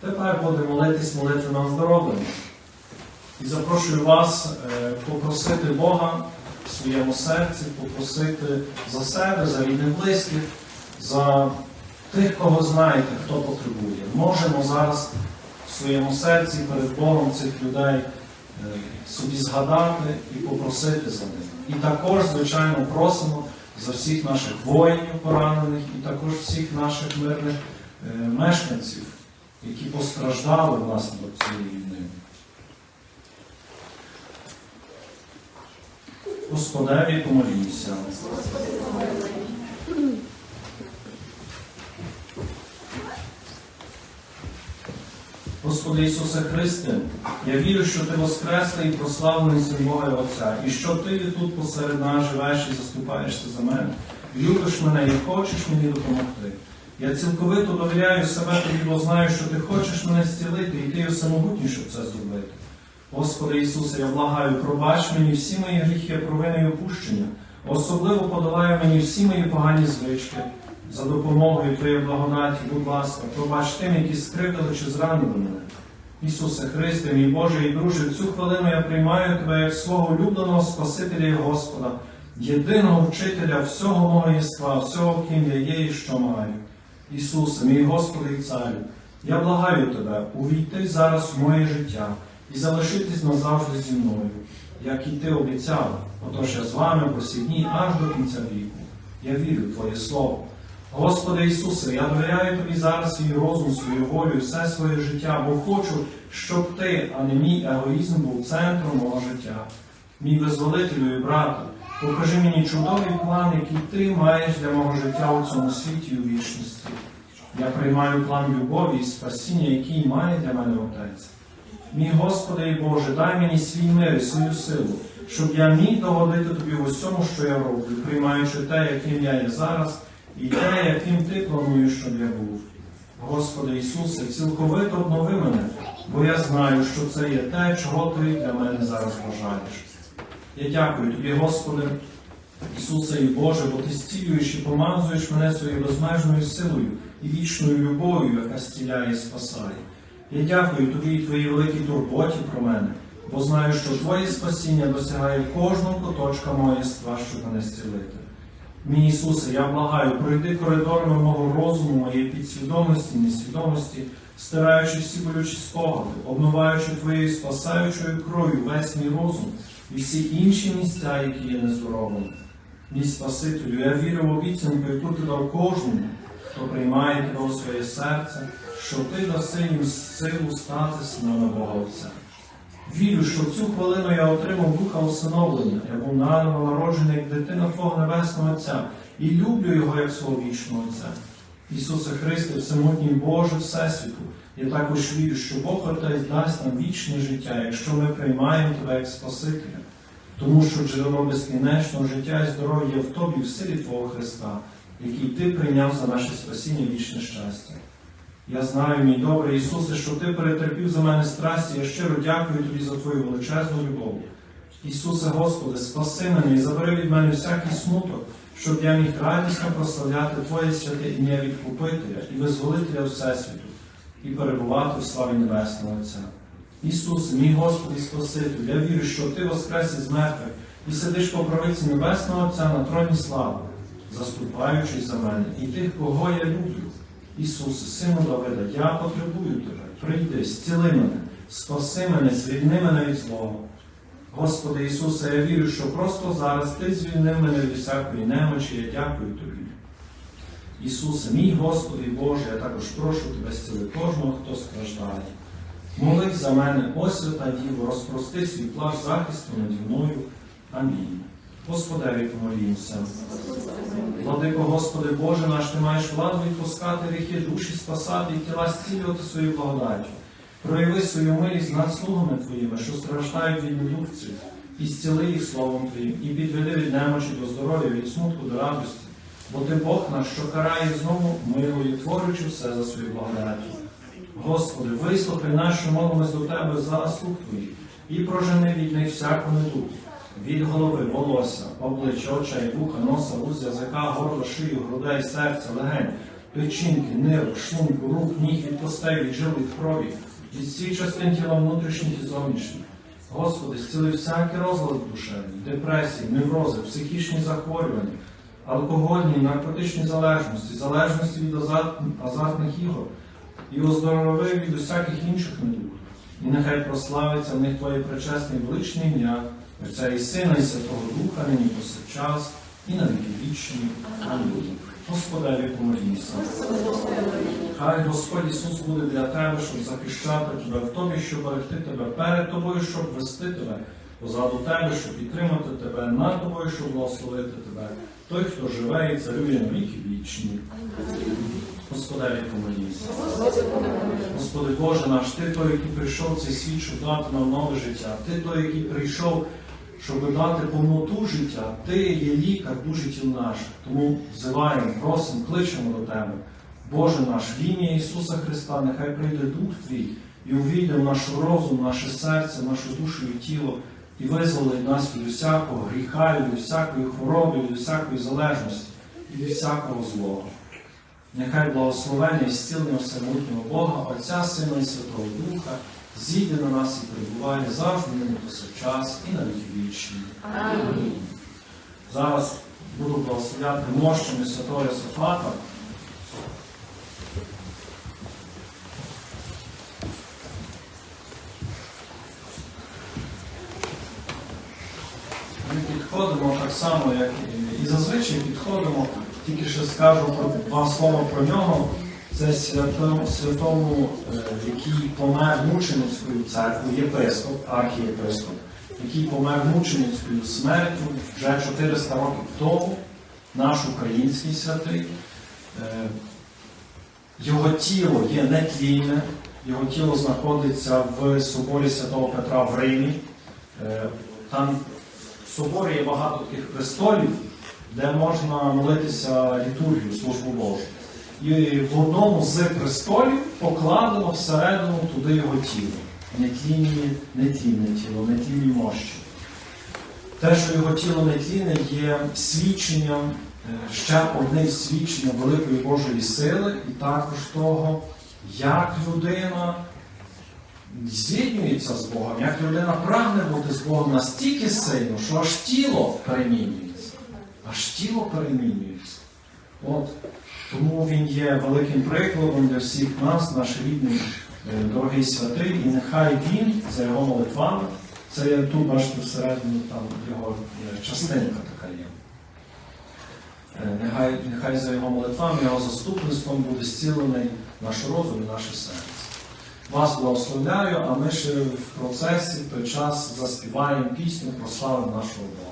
Тепер будемо молитись молитву на оздоровлення. І запрошую вас е, попросити Бога в своєму серці, попросити за себе, за рідних близьких, за тих, кого знаєте, хто потребує. Можемо зараз в своєму серці перед Богом цих людей е, собі згадати і попросити за них. І також, звичайно, просимо за всіх наших воїнів поранених і також всіх наших мирних е, мешканців, які постраждали внаслідок цієї війни. Господеві помолімося. Господи Ісусе Христе, я вірю, що Ти воскреслий і прославлений Бога Отця, і що Ти тут посеред нас живеш і заступаєшся за мене. Любиш мене і хочеш мені допомогти. Я цілковито довіряю себе тобі, бо знаю, що ти хочеш мене зцілити, і ти є самогутній, щоб це зробити. Господи Ісусе, я благаю, пробач мені всі мої гріхи, провини і опущення, особливо подавай мені всі мої погані звички. За допомогою Твоєї благодаті, будь ласка, пробач тим, які скривдили чи зранили мене. Ісусе Христе, мій Боже і друже, цю хвилину я приймаю Тебе як свого улюбленого Спасителя і Господа, єдиного вчителя всього мого єства, всього, ким я є і що маю. Ісусе, мій Господи і Царю, я благаю Тебе увійти зараз в моє життя і залишитись назавжди зі мною, як і Ти обіцяв. Отож я з вами по всі дні аж до кінця віку. Я вірю в Твоє Слово. Господи Ісусе, я довіряю Тобі зараз свій розум, свою волю, все своє життя, бо хочу, щоб Ти, а не мій егоїзм, був центром мого життя. Мій визволителю і брату, покажи мені чудовий план, який ти маєш для мого життя у цьому світі у вічності. Я приймаю план любові і спасіння, який має для мене Отець. Мій Господи і Боже, дай мені свій мир і свою силу, щоб я міг догодити Тобі в усьому, що я роблю, приймаючи те, яким я є зараз, і те, яким Ти плануєш, щоб я був. Господи Ісусе, цілковито обнови мене, бо я знаю, що це є те, чого Ти для мене зараз бажаєш. Я дякую Тобі, Господи, Ісусе і Боже, бо Ти зцілюєш і помазуєш мене своєю безмежною силою і вічною любов'ю, яка зціляє і спасає. Я дякую Тобі і Твоїй великій турботі про мене, бо знаю, що Твоє спасіння досягає кожного куточка мого єства, щоб мене зцілити. Мій Ісусе, я благаю, пройди коридорами мого розуму, моєї підсвідомості, несвідомості, стираючи всі болючі спогади, обмиваючи Твоєю спасаючою кров'ю весь мій розум і всі інші місця, які є нездоровими. Мій Спасителю, я вірю в обіцянку, яку ти дав кожному, хто приймає тебе у своє серце, що ти даси їм силу стати синами Отця. Вірю, що в цю хвилину я отримав духа усиновлення, я був наново народжений як дитина Твого Небесного Отця і люблю його як свого вічного Отця. Ісусе Христе, всемогутній Боже Всесвіту, я також вірю, що Бог Отець дасть нам вічне життя, якщо ми приймаємо Тебе як Спасителя, тому що джерело безкінечного життя і здоров'я в Тобі в силі Твого Христа, який Ти прийняв за наше спасіння вічне щастя. Я знаю, мій добрий Ісусе, що Ти перетерпів за мене страсті, я щиро дякую Тобі за Твою величезну любов. Ісусе Господи, спаси мене і забери від мене всякий смуток, щоб я міг радісно прославляти Твоє святе ім'я Відкупителя і визволителя Всесвіту і перебувати в славі Небесного Отця. Ісусе, мій Господи і Спасителю, я вірю, що Ти воскрес із мертвих і сидиш по правиці Небесного Отця на троні слави, заступаючись за мене і тих, кого я люблю. Ісусе, Сину Давида, я потребую Тебе. Прийди, зціли мене, спаси мене, звільни мене від злого. Господи Ісусе, я вірю, що просто зараз Ти звільнив мене від всякої немочі, я дякую Тобі. Ісусе, мій Господи Боже, я також прошу Тебе зціли кожного, хто страждає. Молись за мене, о свята Діво, розпрости свій плащ захисту наді мною. Амінь. Господеві помолімося. Владико Господи Боже наш, Ти маєш владу відпускати гріхи, душі спасати і тіла зцілювати свою благодаттю. Прояви свою милість над слугами Твоїми, що страждають від недукції, і зціли їх словом Твоїм, і підведи від немочі до здоров'я, від смутку до радості. Бо Ти Бог наш, що карає знову милою, творючи все за свою благодаттю. Господи, вислухай що молимось до Тебе за слуг Твоїх, і прожени від них всяку недугу від голови, волосся, обличчя, очей, вуха, носа, уз, язика, горла, шию, грудей, серця, легень, печінки, нирок, шлунку, рук, ніг від костей, від жил, від крові, від всіх частин тіла внутрішніх і зовнішніх. Господи, зціли всякий розлад душевний, депресії, неврози, психічні захворювання, алкогольні, наркотичні залежності, залежності від азартних ігор і оздорови від усяких інших недуг. І нехай прославиться в них Твоє пречесне і величне ім'я, Отця і Сина, і Святого Духа, нині повсякчас, і на віки вічні. Амінь. Господеві помолімся. Хай Господь Ісус буде для тебе, щоб захищати тебе в тобі, щоб берегти тебе перед тобою, щоб вести тебе, позаду тебе, щоб підтримати тебе, над тобою, щоб благословити тебе. Той, хто живе і царює на віки вічні. Господеві помолімся. Господи Боже наш, Ти той, який прийшов цей світ, щоб дати нам нове життя. Ти той, який прийшов, щоб дати повноту життя. Ти є лікар душі тіл наших. Тому взиваємо, просимо, кличемо до Тебе. Боже наш, в ім'я Ісуса Христа, нехай прийде Дух Твій і увійде в наш розум, наше серце, нашу душу і тіло, і визволить нас від усякого гріха, від усякої хвороби, від усякої залежності, і від всякого злого. Нехай благословення і зцілення всемогутнього Бога, Отця, Сина і Святого Духа, зійде на нас і перебуває завжди нині повсякчас і на віки вічні. Амінь. Зараз буду благословляти мощами Святого Йосифата. Ми підходимо так само, як і- зазвичай підходимо, тільки ще скажу про два слова про нього. Це святому, святому е, який помер мученицькою церквою, єпископ, архієпископ, який помер мученицькою смертю вже 400 років тому, наш український святий. Е, Його тіло є нетлінне, його тіло знаходиться в соборі Святого Петра в Римі. Е, Там соборі є багато таких престолів, де можна молитися літургію, службу Божу. І в одному з престолів покладено всередину туди його тіло. Нетлінні, нетлінне тіло, нетлінні мощі. Те, що його тіло нетлінне, є свідченням, е, ще одним свідченням великої Божої сили, і також того, як людина з'єднується з Богом, як людина прагне бути з Богом настільки сильно, що аж тіло перемінюється. Аж тіло перемінюється. От. Тому він є великим прикладом для всіх нас, наш рідний, е, дорогий святий, і нехай він за його молитвами, це є тут, бачите, всередині там його е, частинка така є. Е, Нехай, нехай за його молитвами, його заступництвом буде зцілений наш розум і наше серце. Вас благословляю, а ми ще в процесі в той час заспіваємо пісню про славу нашого Бога.